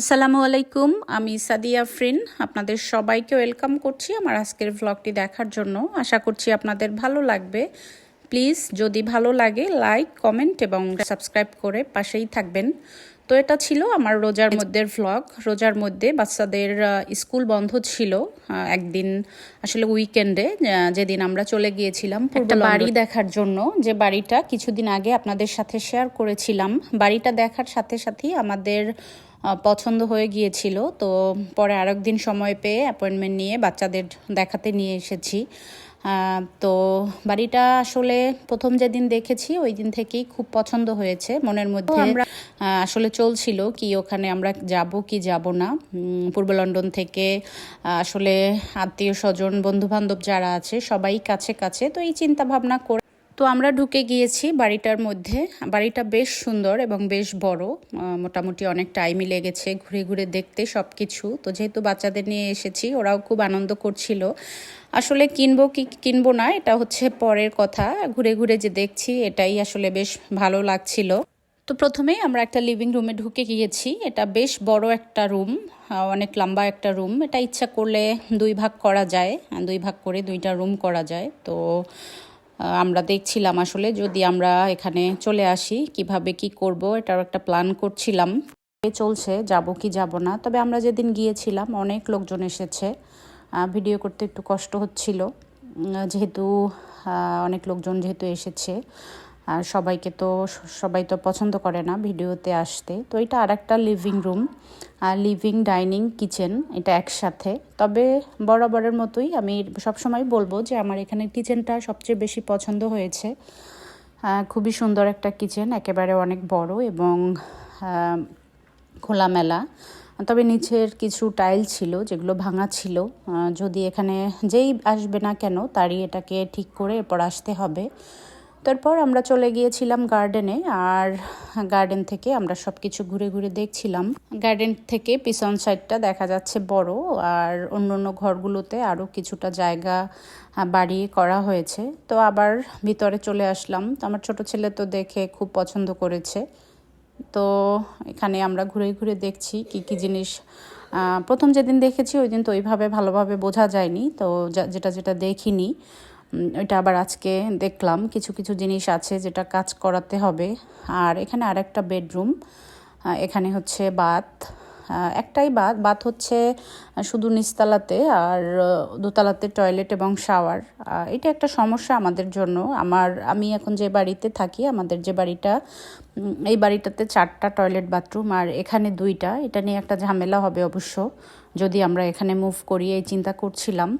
আসসালামু আলাইকুম আমি সাদিয়া ফ্রিন। আপনাদের সবাইকে ওয়েলকাম করছি আমার আজকের ভ্লগটি দেখার জন্য। আশা করছি আপনাদের ভালো লাগবে। প্লিজ যদি ভালো লাগে লাইক কমেন্ট এবং সাবস্ক্রাইব করে পাশেই থাকবেন। তো এটা ছিল আমার রোজার মধ্যে ভ্লগ রোজার মধ্যে বাচ্চাদের স্কুল বন্ধ ছিল একদিন আসলে উইকেন্ডে যেদিন আমরা চলে গিয়েছিলাম একটা বাড়ি দেখার জন্য যে বাড়িটা কিছুদিন আগে আপনাদের সাথে শেয়ার করেছিলাম। বাড়িটা দেখার সাথে সাথেই আমাদের পছন্দ হয়ে গিয়েছিল। তো পরে আরেক দিন সময় পেয়ে অ্যাপয়েন্টমেন্ট নিয়ে বাচ্চাদের দেখাতে নিয়ে এসেছি। তো বাড়িটা আসলে প্রথম যেদিন দেখেছি ওই দিন থেকেই খুব পছন্দ হয়েছে। মনের মধ্যে আমরা আসলে চলছিল কি ওখানে আমরা যাব কি যাব না। পূর্ব লন্ডন থেকে আসলে আত্মীয় স্বজন বন্ধু বান্ধব যারা আছে সবাই কাছে কাছে। তো এই চিন্তা ভাবনা করে তো আমরা ঢুকে গিয়েছি বাড়িটার মধ্যে। বাড়িটা বেশ সুন্দর এবং বেশ বড় মোটামুটি অনেক টাইমই লেগেছে ঘুরে ঘুরে দেখতে সব কিছু তো যেহেতু বাচ্চাদের নিয়ে এসেছি, ওরাও খুব আনন্দ করছিল। আসলে কিনবো কি, কিনবো না, এটা হচ্ছে পরের কথা। ঘুরে ঘুরে যে দেখছি, এটাই আসলে বেশ ভালো লাগছিল। তো প্রথমেই আমরা একটা লিভিং রুমে ঢুকে গিয়েছি। এটা বেশ বড় একটা রুম অনেক লম্বা একটা রুম এটা ইচ্ছা করলে দুই ভাগ করা যায়, দুই ভাগ করে দুইটা রুম করা যায়। তো আমরা দেখছিলাম আসলে যদি আমরা এখানে চলে আসি, কীভাবে কি করব এটার একটা প্ল্যান করছিলাম। চলছে, যাব কি যাব না। তবে আমরা যেদিন গিয়েছিলাম, অনেক লোকজন এসেছে। ভিডিও করতে একটু কষ্ট হচ্ছিল। যেহেতু অনেক লোকজন যেহেতু এসেছে। আর সবাইকে তো, সবাই তো পছন্দ করে না ভিডিওতে আসতে। তো এটা আর একটা living room living dining kitchen এটা একসাথে। তবে বরাবরের মতোই আমি সবসময় বলব যে আমার এখানে কিচেনটা সবচেয়ে বেশি পছন্দ হয়েছে। খুবই সুন্দর একটা কিচেন একেবারে অনেক বড় এবং খোলামেলা। তবে নিচের কিছু টাইল ছিল যেগুলো ভাঙা ছিল। যদি এখানে যেই আসবে না কেন, তারই এটাকে ঠিক করে এরপর আসতে হবে। তারপর আমরা চলে গিয়েছিলাম গার্ডেনে আর গার্ডেন থেকে আমরা সব কিছু ঘুরে ঘুরে দেখছিলাম। গার্ডেন থেকে পিছন সাইডটা দেখা যাচ্ছে বড় আর অন্য অন্য ঘরগুলোতে আরও কিছুটা জায়গা বাড়িয়ে করা হয়েছে। তো আবার ভিতরে চলে আসলাম। তো আমার ছোট ছেলে তো দেখে খুব পছন্দ করেছে। তো এখানে আমরা ঘুরে ঘুরে দেখছি কি কি জিনিস প্রথম যেদিন দেখেছি ওই দিন তো ওইভাবে ভালোভাবে বোঝা যায়নি। তো যেটা যেটা দেখিনি। ওইটা আবার আজকে দেখলাম। কিছু কিছু জিনিস আছে যেটা কাজ করাতে হবে। আর এখানে আর একটা বেডরুম এখানে হচ্ছে বাথ একটাই বাথ বাথ হচ্ছে শুধু নিচতলাতে আর দোতলাতে টয়লেট এবং শাওয়ার। এটা একটা সমস্যা আমাদের জন্য। আমার, আমি এখন যে বাড়িতে থাকি, আমাদের যে বাড়িটা এই বাড়িটাতে চারটা টয়লেট বাথরুম আর এখানে দুইটা। এটা নিয়ে একটা ঝামেলা হবে অবশ্য। যদি আমরা এখানে মুভ করি, এই চিন্তা করছিলাম।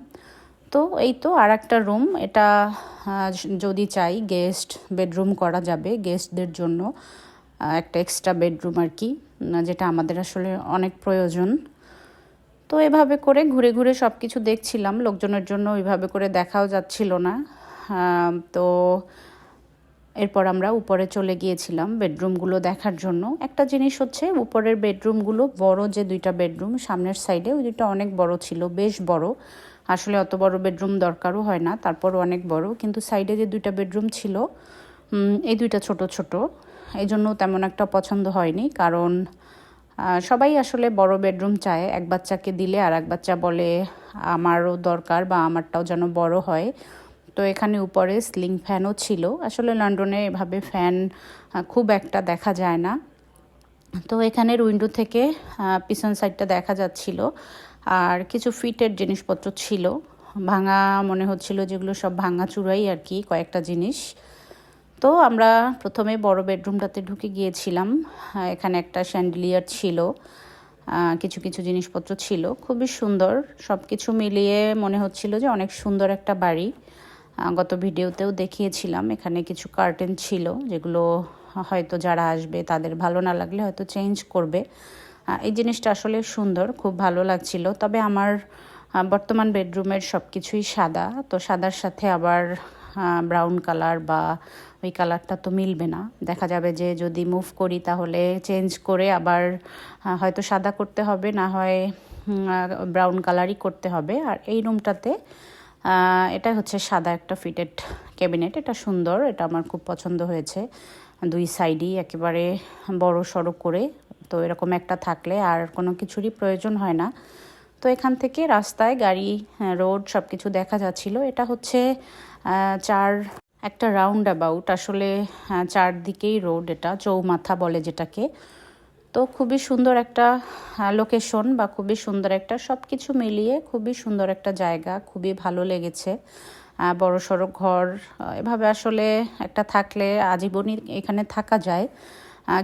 তো এই তো আর একটা রুম এটা যদি চাই গেস্ট বেডরুম করা যাবে গেস্টদের জন্য একটা এক্সট্রা বেডরুম আর কি যেটা আমাদের আসলে অনেক প্রয়োজন। তো এভাবে করে ঘুরে ঘুরে সব কিছু দেখছিলাম, লোকজনের জন্য ওইভাবে করে দেখাও যাচ্ছিল না। তো এরপর আমরা উপরে চলে গিয়েছিলাম বেডরুমগুলো দেখার জন্য। একটা জিনিস হচ্ছে, উপরের বেডরুমগুলো বড় যে দুইটা বেডরুম সামনের সাইডে ওই দুইটা অনেক বড় ছিল, বেশ বড়। আসলে অত বড় বেডরুম দরকারও হয় না তারপর অনেক বড়। কিন্তু সাইডে যে দুইটা বেডরুম ছিল এই দুইটা ছোট ছোট এই জন্য তেমন একটা পছন্দ হয়নি। কারণ সবাই আসলে বড় বেডরুম চায়, এক বাচ্চাকে দিলে আর এক বাচ্চা বলে, আমারও দরকার বা আমারটাও যেন বড় হয়। তো এখানে উপরে স্লিং ফ্যানও ছিল। আসলে লন্ডনে এভাবে ফ্যান খুব একটা দেখা যায় না। তো এখানের উইন্ডো থেকে পিছন সাইডটা দেখা যাচ্ছিল। আর কিছু ফিটের জিনিসপত্র ছিল। ভাঙা মনে হচ্ছিল যেগুলো সব ভাঙা চূড়াই আর কি, কয়েকটা জিনিস। তো আমরা প্রথমে বড় বেডরুমটাতে ঢুকে গিয়েছিলাম। এখানে একটা স্যান্ডেলিয়ার ছিল কিছু কিছু জিনিসপত্র ছিল। খুবই সুন্দর। সব কিছু মিলিয়ে মনে হচ্ছিল যে অনেক সুন্দর একটা বাড়ি। গত ভিডিওতেও দেখিয়েছিলাম, এখানে কিছু কার্টেন ছিল যেগুলো হয়তো যারা আসবে তাদের ভালো না লাগলে হয়তো চেঞ্জ করবে। এই জিনিসটা আসলে সুন্দর, খুব ভালো লাগছিল। তবে আমার বর্তমান বেডরুমের সব কিছুই সাদা। তো সাদার সাথে আবার ব্রাউন কালার বা ওই কালারটা তো মিলবে না। দেখা যাবে যে যদি মুভ করি তাহলে চেঞ্জ করে আবার হয়তো সাদা করতে হবে, না হয় ব্রাউন কালারই করতে হবে। আর এই রুমটাতে এটা হচ্ছে সাদা একটা ফিটেড ক্যাবিনেট এটা সুন্দর, এটা আমার খুব পছন্দ হয়েছে। দুই সাইডই একেবারে বড় সড়ো করে তো এরকম একটা থাকলে আর কোনো কিছুরই প্রয়োজন হয় না। তো এখান থেকে রাস্তায় গাড়ি রোড সব কিছু দেখা যাচ্ছিল। এটা হচ্ছে চার, একটা রাউন্ড অ্যাবাউট আসলে চারদিকেই রোড এটা, চৌমাথা বলে যেটাকে। তো খুবই সুন্দর একটা লোকেশন বা খুবই সুন্দর একটা সব কিছু মিলিয়ে খুবই সুন্দর একটা জায়গা, খুবই ভালো লেগেছে। বড় সড়ো ঘর এভাবে আসলে একটা থাকলে আজীবনই এখানে থাকা যায়।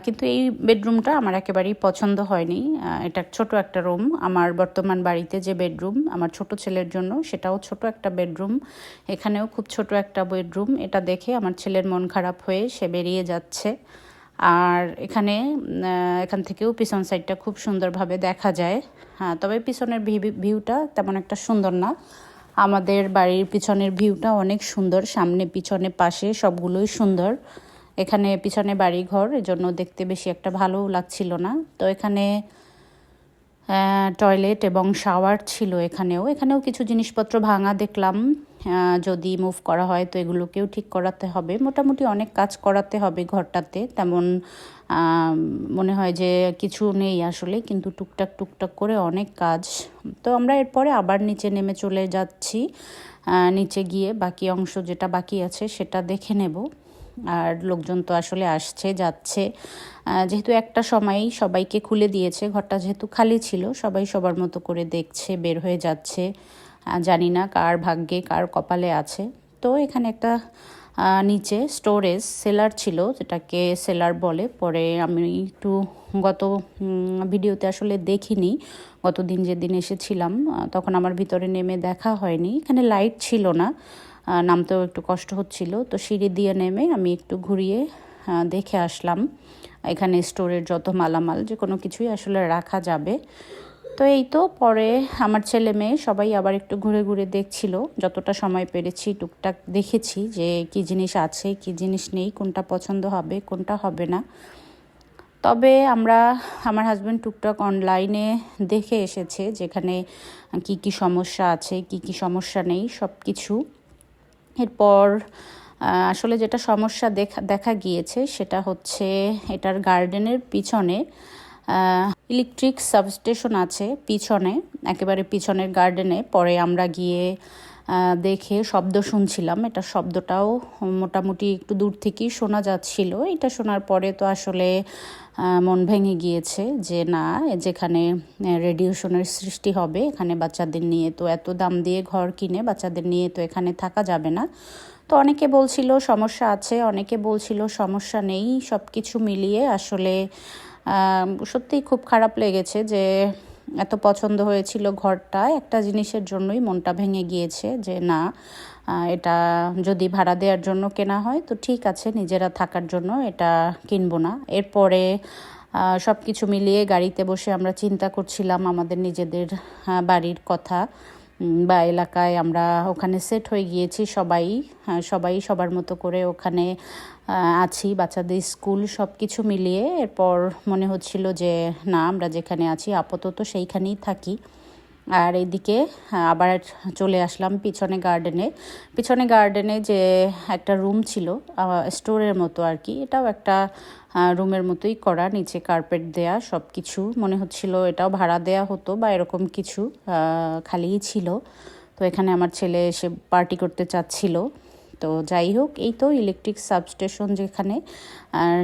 কিন্তু এই বেডরুমটা আমার একেবারেই পছন্দ হয়নি। এটা ছোট একটা রুম। আমার বর্তমান বাড়িতে যে বেডরুম, আমার ছোট ছেলের জন্য সেটাও ছোট একটা বেডরুম। এখানেও খুব ছোট একটা বেডরুম। এটা দেখে আমার ছেলের মন খারাপ হয়ে সে বেরিয়ে যাচ্ছে। আর এখানে এখান থেকেও পিছন সাইডটা খুব সুন্দরভাবে দেখা যায়। হ্যাঁ তবে পিছনের ভিউটা তেমন একটা সুন্দর না। আমাদের বাড়ির পিছনের ভিউটা অনেক সুন্দর। সামনে, পিছনে, পাশে সবগুলোই সুন্দর। এখানে পিছনে বাড়ি ঘর এজন্য দেখতে বেশি একটা ভালো লাগছিল না। তো এখানে টয়লেট এবং শাওয়ার ছিল এখানেও। এখানেও কিছু জিনিসপত্র ভাঙা দেখলাম। যদি মুভ করা হয় তো এগুলোকেও ঠিক করাতে হবে। মোটামুটি অনেক কাজ করাতে হবে ঘরটাতে। তেমন মনে হয় যে কিছু নেই আসলে, কিন্তু টুকটাক টুকটাক করে অনেক কাজ। তো আমরা এরপরে আবার নিচে নেমে চলে যাচ্ছি। নিচে গিয়ে বাকি অংশ যেটা বাকি আছে সেটা দেখে নেব। আর লোকজন তো আসলে আসছে, যাচ্ছে। যেহেতু একটা সময়ই সবাইকে খুলে দিয়েছে, ঘরটা যেহেতু খালি ছিল, সবাই সবার মতো করে দেখছে, বের হয়ে যাচ্ছে। জানি না কার ভাগ্যে কার কপালে আছে। তো এখানে একটা নিচে স্টোরেজ সেলার ছিল, যেটাকে সেলার বলে। পরে আমি একটু গত ভিডিওতে আসলে দেখিনি। গত দিন যেদিন এসেছিলাম তখন আমার ভিতরে নেমে দেখা হয়নি। এখানে লাইট ছিল না। নামতেও একটু কষ্ট হচ্ছিল। তো সিঁড়ি দিয়ে নেমে আমি একটু ঘুরিয়ে দেখে আসলাম, এখানে স্টোরের যত মালামাল, যে কোনো কিছুই আসলে রাখা যাবে। তো এই তো পরে আমার ছেলে মেয়ে সবাই আবার একটু ঘুরে ঘুরে দেখছিল, যতটা সময় পেরেছি টুকটাক দেখেছি যে কি জিনিস আছে, কি জিনিস নেই, কোনটা পছন্দ হবে, কোনটা হবে না। তবে আমরা, আমার হাজব্যান্ড টুকটাক অনলাইনে দেখে এসেছে যেখানে কি কি সমস্যা আছে, কি কি সমস্যা নেই সব কিছু এরপর আসলে যেটা সমস্যা দেখা দেখা গিয়েছে সেটা হচ্ছে এটার গার্ডেনের পিছনে ইলেকট্রিক সাবস্টেশন আছে পিছনে, একেবারে পিছনের গার্ডেনে। পরে আমরা গিয়ে দেখে শব্দ শুনছিলাম। এটা শব্দটাও মোটামুটি একটু দূর থেকেই শোনা যাচ্ছিল। এটা শোনার পরে তো আসলে মন ভেঙে গিয়েছে যে না, যেখানে রেডিয়েশনের সৃষ্টি হবে, এখানে বাচ্চাদের নিয়ে তো এত দাম দিয়ে ঘর কিনে বাচ্চাদের নিয়ে তো এখানে থাকা যাবে না। তো অনেকে বলছিল সমস্যা আছে, অনেকে বলছিল সমস্যা নেই। সব কিছু মিলিয়ে আসলে সত্যিই খুব খারাপ লেগেছে যে এত পছন্দ হয়েছিল ঘরটা, একটা জিনিসের জন্যই মনটা ভেঙে গিয়েছে যে না এটা যদি ভাড়া দেওয়ার জন্য কেনা হয়, তো ঠিক আছে, নিজেরা থাকার জন্য এটা কিনবো না। এরপরে সব কিছু মিলিয়ে গাড়িতে বসে আমরা চিন্তা করছিলাম আমাদের নিজেদের বাড়ির কথা। বা এলাকায় আমরা ওখানে সেট হয়ে গিয়েছি সবাই সবাই সবার মতো করে ওখানে আছি, বাচ্চাদের স্কুল সব কিছু মিলিয়ে। এরপর মনে হচ্ছিল যে, না, আমরা যেখানে আছি, আপাতত সেইখানেই থাকি। আর এদিকে আবার চলে আসলাম পিছনে গার্ডেনে পিছনে গার্ডেনে যে একটা রুম ছিল স্টোরের মতো আর কি, এটাও একটা রুমের মতোই করা, নিচে কার্পেট দেয়া সব কিছু মনে হচ্ছিল এটাও ভাড়া দেয়া হতো বা এরকম কিছু খালিই ছিল। তো এখানে আমার ছেলে এসে পার্টি করতে চাচ্ছিল। তো যাই হোক, এই তো ইলেকট্রিক সাবস্টেশন যেখানে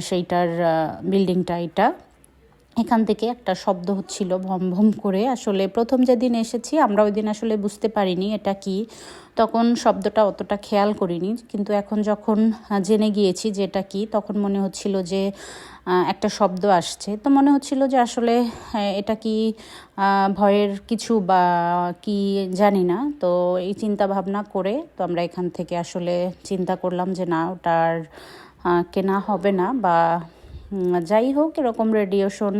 সেইটার বিল্ডিংটা এটা। এখান থেকে একটা শব্দ হচ্ছিল ভম ভম করে। আসলে প্রথম যেদিন এসেছি, আমরা ওই দিন আসলে বুঝতে পারিনি এটা কি। তখন শব্দটা অতটা খেয়াল করিনি। কিন্তু এখন যখন জেনে গিয়েছি যে এটা কি, তখন মনে হচ্ছিল যে একটা শব্দ আসছে। তো মনে হচ্ছিল যে আসলে এটা কি ভয়ের কিছু বা কি জানি না। তো এই চিন্তা ভাবনা করে, তো আমরা এখান থেকে আসলে চিন্তা করলাম যে না, ওটার কেনা হবে না বা যাই হোক, এরকম রেডিয়েশন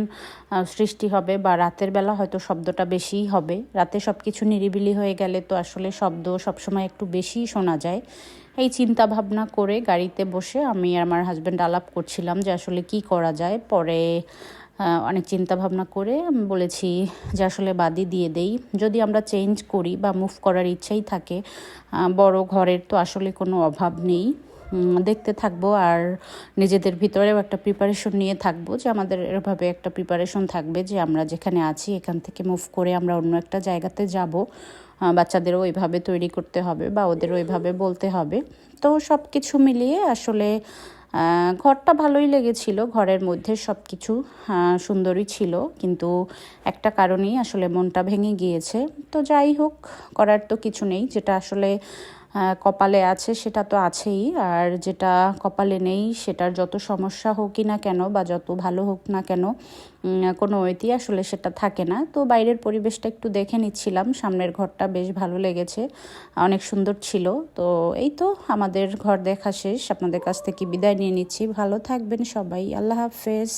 সৃষ্টি হবে বা রাতের বেলা হয়তো শব্দটা বেশিই হবে। রাতে সব কিছু নিরিবিলি হয়ে গেলে তো আসলে শব্দ সবসময় একটু বেশিই শোনা যায়। এই চিন্তা ভাবনা করে গাড়িতে বসে আমি আমার হাজব্যান্ড আলাপ করছিলাম যে আসলে কি করা যায়। পরে অনেক চিন্তা ভাবনা করে বলেছি যে আসলে বাদি দিয়ে দেই। যদি আমরা চেঞ্জ করি বা মুভ করার ইচ্ছাই থাকে বড় ঘরের তো আসলে কোনো অভাব নেই। দেখতে থাকব আর নিজেদের ভিতরেও একটা প্রিপারেশন নিয়ে থাকব যে আমাদের এভাবে একটা প্রিপারেশন থাকবে যে আমরা যেখানে আছি, এখান থেকে মুভ করে আমরা অন্য একটা জায়গাতে যাব। বাচ্চাদেরও ওইভাবে তৈরি করতে হবে বা ওদেরও ওইভাবে বলতে হবে। তো সব কিছু মিলিয়ে আসলে ঘরটা ভালোই লেগেছিল। ঘরের মধ্যে সব কিছু সুন্দরই ছিল। কিন্তু একটা কারণেই আসলে মনটা ভেঙে গিয়েছে। তো যাই হোক, করার তো কিছু নেই। যেটা আসলে কপালে আছে, সেটা তো আছেই। আর যেটা কপালে নেই, সেটার যত সমস্যা হোকই না কেন বা যত ভালো হোক না কেন কোনো ওয়েতেই আসলে সেটা থাকে না। তো বাইরের পরিবেশটা একটু দেখে নিচ্ছিলাম। সামনের ঘরটা বেশ ভালো লেগেছে, অনেক সুন্দর ছিল। তো এই তো আমাদের ঘর দেখা শেষ। আপনাদের কাছ থেকে বিদায় নিয়ে নিচ্ছি। ভালো থাকবেন সবাই। আল্লাহ হাফেজ।